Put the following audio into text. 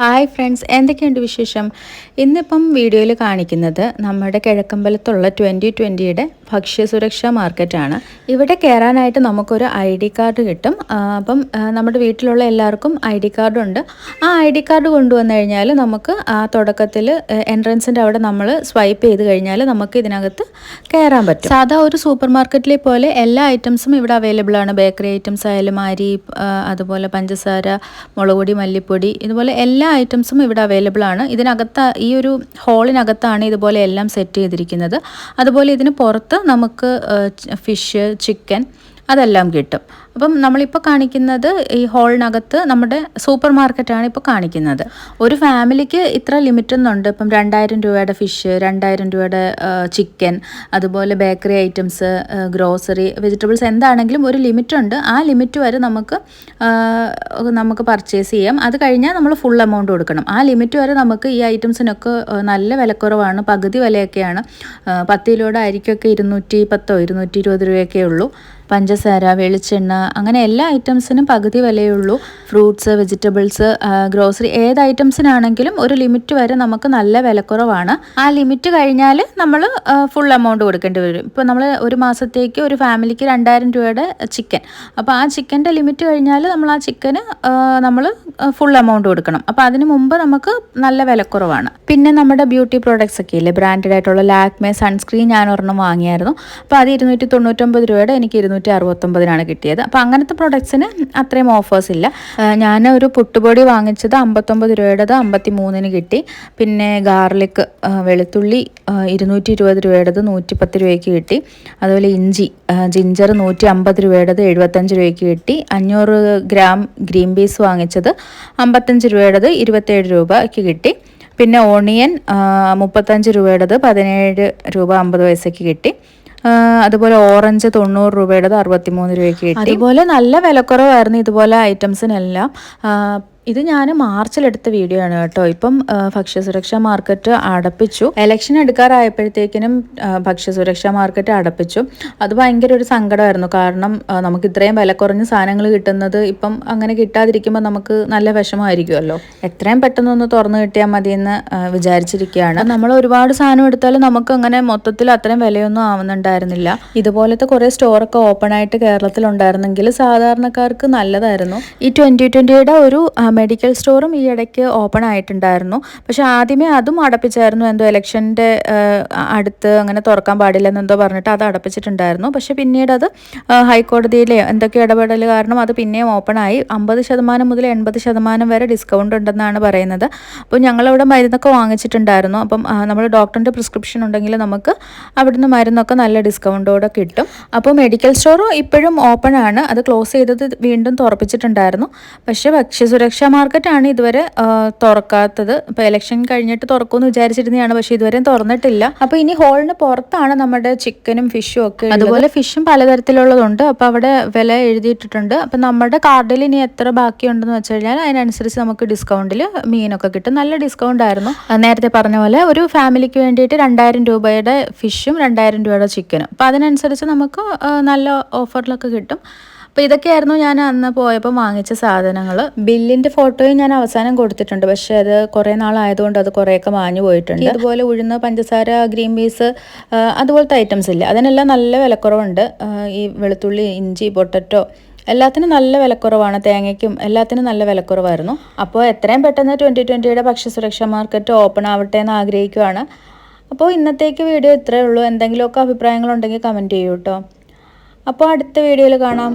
Hi friends എന്തൊക്കെയുണ്ട് വിശേഷം? ഇന്നിപ്പം വീഡിയോയിൽ കാണിക്കുന്നത് നമ്മുടെ കിഴക്കമ്പലത്തുള്ള ട്വന്റി ട്വന്റിയുടെ ഭക്ഷ്യസുരക്ഷാ മാർക്കറ്റാണ്. ഇവിടെ കയറാനായിട്ട് നമുക്കൊരു ഐ ഡി കാർഡ് കിട്ടും. അപ്പം നമ്മുടെ വീട്ടിലുള്ള എല്ലാവർക്കും ഐ ഡി കാർഡുണ്ട് ആ ഐ ഡി കാർഡ് കൊണ്ടുവന്നു കഴിഞ്ഞാൽ നമുക്ക് ആ തുടക്കത്തിൽ എൻട്രൻസിന്റെ അവിടെ നമ്മൾ സ്വൈപ്പ് ചെയ്ത് കഴിഞ്ഞാൽ നമുക്ക് ഇതിനകത്ത് കയറാൻ പറ്റും. സാധാ ഒരു സൂപ്പർ മാർക്കറ്റിലെ പോലെ എല്ലാ ഐറ്റംസും ഇവിടെ അവൈലബിൾ ആണ്. ബേക്കറി ഐറ്റംസ് ആയാലും അരി അതുപോലെ പഞ്ചസാര മുളകുപൊടി മല്ലിപ്പൊടി ഇതുപോലെ എല്ലാ ഐറ്റംസും ഇവിടെ അവൈലബിൾ ആണ്. ഇതിനകത്ത് ഈ ഒരു ഹോളിനകത്താണ് ഇതുപോലെ എല്ലാം സെറ്റ് ചെയ്തിരിക്കുന്നത്. അതുപോലെ ഇതിന് പുറത്ത് നമുക്ക് ഫിഷ് ചിക്കൻ അതെല്ലാം കിട്ടും. അപ്പം നമ്മളിപ്പോൾ കാണിക്കുന്നത് ഈ ഹോളിനകത്ത് നമ്മുടെ സൂപ്പർ മാർക്കറ്റാണ് ഇപ്പോൾ കാണിക്കുന്നത്. ഒരു ഫാമിലിക്ക് ഇത്ര ലിമിറ്റ് ഒന്നുണ്ട് ഇപ്പം രണ്ടായിരം രൂപയുടെ ഫിഷ് രണ്ടായിരം രൂപയുടെ ചിക്കൻ അതുപോലെ ബേക്കറി ഐറ്റംസ് ഗ്രോസറി വെജിറ്റബിൾസ് എന്താണെങ്കിലും ഒരു ലിമിറ്റ് ഉണ്ട് ആ ലിമിറ്റ് വരെ നമുക്ക് നമുക്ക് പർച്ചേസ് ചെയ്യാം. അത് കഴിഞ്ഞാൽ നമ്മൾ ഫുൾ എമൗണ്ട് കൊടുക്കണം. ആ ലിമിറ്റ് വരെ നമുക്ക് ഈ ഐറ്റംസിനൊക്കെ നല്ല വിലക്കുറവാണ്. പകുതി വിലയൊക്കെയാണ്. പത്തിലൂടെ അരിക്കൊക്കെ ഇരുന്നൂറ്റി പത്തോ ഇരുന്നൂറ്റി ഇരുപത് രൂപയൊക്കെ ഉള്ളൂ. പഞ്ചസാര വെളിച്ചെണ്ണ അങ്ങനെ എല്ലാ ഐറ്റംസിനും പകുതി വിലയുള്ളൂ. ഫ്രൂട്ട്സ് വെജിറ്റബിൾസ് ഗ്രോസറി ഏത് ഐറ്റംസിനാണെങ്കിലും ഒരു ലിമിറ്റ് വരെ നമുക്ക് നല്ല വിലക്കുറവാണ്. ആ ലിമിറ്റ് കഴിഞ്ഞാൽ നമ്മൾ ഫുൾ എമൗണ്ട് കൊടുക്കേണ്ടി വരും. ഇപ്പോൾ നമ്മൾ ഒരു മാസത്തേക്ക് ഒരു ഫാമിലിക്ക് രണ്ടായിരം രൂപയുടെ ചിക്കൻ. അപ്പോൾ ആ ചിക്കന്റെ ലിമിറ്റ് കഴിഞ്ഞാൽ നമ്മൾ ആ ചിക്കന് നമ്മൾ ഫുൾ എമൗണ്ട് കൊടുക്കണം. അപ്പോൾ അതിന് മുമ്പ് നമുക്ക് നല്ല വിലക്കുറവാണ്. പിന്നെ നമ്മുടെ ബ്യൂട്ടി പ്രോഡക്ട്സ് ഒക്കെ ഇല്ലേ? ബ്രാൻഡഡ് ആയിട്ടുള്ള ലാക്മേ സൺസ്ക്രീൻ ഞാൻ ഒരെണ്ണം വാങ്ങിയായിരുന്നു. അപ്പോൾ അത് ഇരുന്നൂറ്റി തൊണ്ണൂറ്റൊമ്പത് രൂപയുടെ എനിക്ക് ഇരുന്നൂറ്റി അറുപത്തൊമ്പതിനാണ് കിട്ടിയത്. അപ്പോൾ അങ്ങനത്തെ പ്രൊഡക്ട്സിന് അത്രയും ഓഫേഴ്സ് ഇല്ല. ഞാൻ ഒരു പുട്ടുപൊടി വാങ്ങിച്ചത് അമ്പത്തൊമ്പത് രൂപയുടേത് അമ്പത്തി മൂന്നിന് കിട്ടി. പിന്നെ ഗാർലിക് വെളുത്തുള്ളി ഇരുന്നൂറ്റി ഇരുപത് രൂപയുടേത് നൂറ്റി പത്ത് രൂപയ്ക്ക് കിട്ടി. അതുപോലെ ഇഞ്ചി ജിഞ്ചർ നൂറ്റി അമ്പത് രൂപയുടേത് എഴുപത്തഞ്ച് രൂപയ്ക്ക് കിട്ടി. അഞ്ഞൂറ് ഗ്രാം ഗ്രീൻ പീസ് വാങ്ങിച്ചത് അമ്പത്തഞ്ച് രൂപയുടേത് ഇരുപത്തേഴ് രൂപയ്ക്ക് കിട്ടി. പിന്നെ ഓണിയൻ മുപ്പത്തഞ്ച് രൂപയുടേത് പതിനേഴ് രൂപ അമ്പത് പൈസയ്ക്ക് കിട്ടി. അതുപോലെ ഓറഞ്ച് തൊണ്ണൂറ് രൂപയുടേത് അറുപത്തിമൂന്ന് രൂപയ്ക്ക് കിട്ടി. അതുപോലെ നല്ല വിലക്കുറവായിരുന്നു ഇതുപോലെ ഐറ്റംസിനെല്ലാം ഇത് ഞാൻ മാർച്ചിലെടുത്ത വീഡിയോ ആണ് കേട്ടോ. ഇപ്പം ഭക്ഷ്യസുരക്ഷാ മാർക്കറ്റ് അടപ്പിച്ചു. ഇലക്ഷൻ എടുക്കാറായപ്പോഴത്തേക്കിനും ഭക്ഷ്യസുരക്ഷാ മാർക്കറ്റ് അടപ്പിച്ചു. അത് ഭയങ്കര ഒരു സങ്കടമായിരുന്നു. കാരണം നമുക്ക് ഇത്രയും വില കുറഞ്ഞ സാധനങ്ങൾ കിട്ടുന്നത് ഇപ്പം അങ്ങനെ കിട്ടാതിരിക്കുമ്പോൾ നമുക്ക് നല്ല വിഷമമായിരിക്കുമല്ലോ. എത്രയും പെട്ടെന്നൊന്ന് തുറന്നു കിട്ടിയാൽ മതിയെന്ന് വിചാരിച്ചിരിക്കുകയാണ്. നമ്മൾ ഒരുപാട് സാധനം എടുത്താലും നമുക്ക് അങ്ങനെ മൊത്തത്തിൽ അത്രയും വിലയൊന്നും ആവുന്നുണ്ടായിരുന്നില്ല. ഇതുപോലത്തെ കുറേ സ്റ്റോറൊക്കെ ഓപ്പൺ ആയിട്ട് കേരളത്തിൽ ഉണ്ടായിരുന്നെങ്കിൽ സാധാരണക്കാർക്ക് നല്ലതായിരുന്നു. ഈ ട്വന്റി ട്വന്റിയുടെ ഒരു മെഡിക്കൽ സ്റ്റോറും ഈ ഇടയ്ക്ക് ഓപ്പൺ ആയിട്ടുണ്ടായിരുന്നു. പക്ഷെ ആദ്യമേ അതും അടപ്പിച്ചായിരുന്നു. എന്തോ ഇലക്ഷന്റെ അടുത്ത് അങ്ങനെ തുറക്കാൻ പാടില്ലെന്നെന്തോ പറഞ്ഞിട്ട് അത് അടപ്പിച്ചിട്ടുണ്ടായിരുന്നു. പക്ഷെ പിന്നീട് അത് ഹൈക്കോടതിയിലെ എന്തൊക്കെ ഇടപെടൽ കാരണം അത് പിന്നെയും ഓപ്പൺ ആയി. അമ്പത് ശതമാനം മുതൽ എൺപത് ശതമാനം വരെ ഡിസ്കൗണ്ട് ഉണ്ടെന്നാണ് പറയുന്നത്. അപ്പോൾ ഞങ്ങളവിടെ മരുന്നൊക്കെ വാങ്ങിച്ചിട്ടുണ്ടായിരുന്നു. അപ്പം നമ്മൾ ഡോക്ടറിന്റെ പ്രിസ്ക്രിപ്ഷൻ ഉണ്ടെങ്കിൽ നമുക്ക് അവിടുന്ന് മരുന്നൊക്കെ നല്ല ഡിസ്കൗണ്ടോടെ കിട്ടും. അപ്പോൾ മെഡിക്കൽ സ്റ്റോറും ഇപ്പോഴും ഓപ്പൺ ആണ്. അത് ക്ലോസ് ചെയ്തത് വീണ്ടും തുറപ്പിച്ചിട്ടുണ്ടായിരുന്നു. പക്ഷേ ഭക്ഷ്യസുരക്ഷാ മാർക്കറ്റാണ് ഇതുവരെ തുറക്കാത്തത്. ഇപ്പോൾ ഇലക്ഷൻ കഴിഞ്ഞിട്ട് തുറക്കുമെന്ന് വിചാരിച്ചിരുന്നതാണ് പക്ഷേ ഇതുവരെയും തുറന്നിട്ടില്ല. അപ്പോൾ ഇനി ഹോളിന് പുറത്താണ് നമ്മുടെ ചിക്കനും ഫിഷും ഒക്കെ അതുപോലെ ഫിഷും പലതരത്തിലുള്ളതുണ്ട്. അപ്പോൾ അവിടെ വില എഴുതിയിട്ടിട്ടുണ്ട്. അപ്പോൾ നമ്മുടെ കാർഡിൽ ഇനി എത്ര ബാക്കിയുണ്ടെന്ന് വെച്ച് കഴിഞ്ഞാൽ അതിനനുസരിച്ച് നമുക്ക് ഡിസ്കൗണ്ടിൽ മീനൊക്കെ കിട്ടും. നല്ല ഡിസ്കൗണ്ട് ആയിരുന്നു. നേരത്തെ പറഞ്ഞ പോലെ ഒരു ഫാമിലിക്ക് വേണ്ടിയിട്ട് രണ്ടായിരം രൂപയുടെ ഫിഷും രണ്ടായിരം രൂപയുടെ ചിക്കനും അപ്പോൾ അതിനനുസരിച്ച് നമുക്ക് നല്ല ഓഫറിലൊക്കെ കിട്ടും. അപ്പോൾ ഇതൊക്കെയായിരുന്നു ഞാൻ അന്ന് പോയപ്പോൾ വാങ്ങിച്ച സാധനങ്ങൾ ബില്ലിന്റെ ഫോട്ടോയും ഞാൻ അവസാനം കൊടുത്തിട്ടുണ്ട്. പക്ഷേ അത് കുറേ നാളായതുകൊണ്ട് അത് കുറേയൊക്കെ മാഞ്ഞു പോയിട്ടുണ്ട്. അതുപോലെ ഉഴുന്ന് പഞ്ചസാര ഗ്രീൻ പീസ് അതുപോലത്തെ ഐറ്റംസ് ഇല്ല. അതിനെല്ലാം നല്ല വിലക്കുറവുണ്ട്. ഈ വെളുത്തുള്ളി ഇഞ്ചി പൊട്ടറ്റോ എല്ലാത്തിനും നല്ല വിലക്കുറവാണ്. തേങ്ങയ്ക്കും എല്ലാത്തിനും നല്ല വിലക്കുറവായിരുന്നു. അപ്പോൾ എത്രയും പെട്ടെന്ന് ട്വന്റി ട്വന്റിയുടെ ഭക്ഷ്യസുരക്ഷാ മാർക്കറ്റ് ഓപ്പൺ ആവട്ടെ എന്ന് ആഗ്രഹിക്കുവാണ്. അപ്പോൾ ഇന്നത്തേക്ക് വീഡിയോ ഇത്രയേ ഉള്ളൂ. എന്തെങ്കിലുമൊക്കെ അഭിപ്രായങ്ങളുണ്ടെങ്കിൽ കമന്റ് ചെയ്യൂ കേട്ടോ അപ്പോൾ അടുത്ത വീഡിയോയിൽ കാണാം.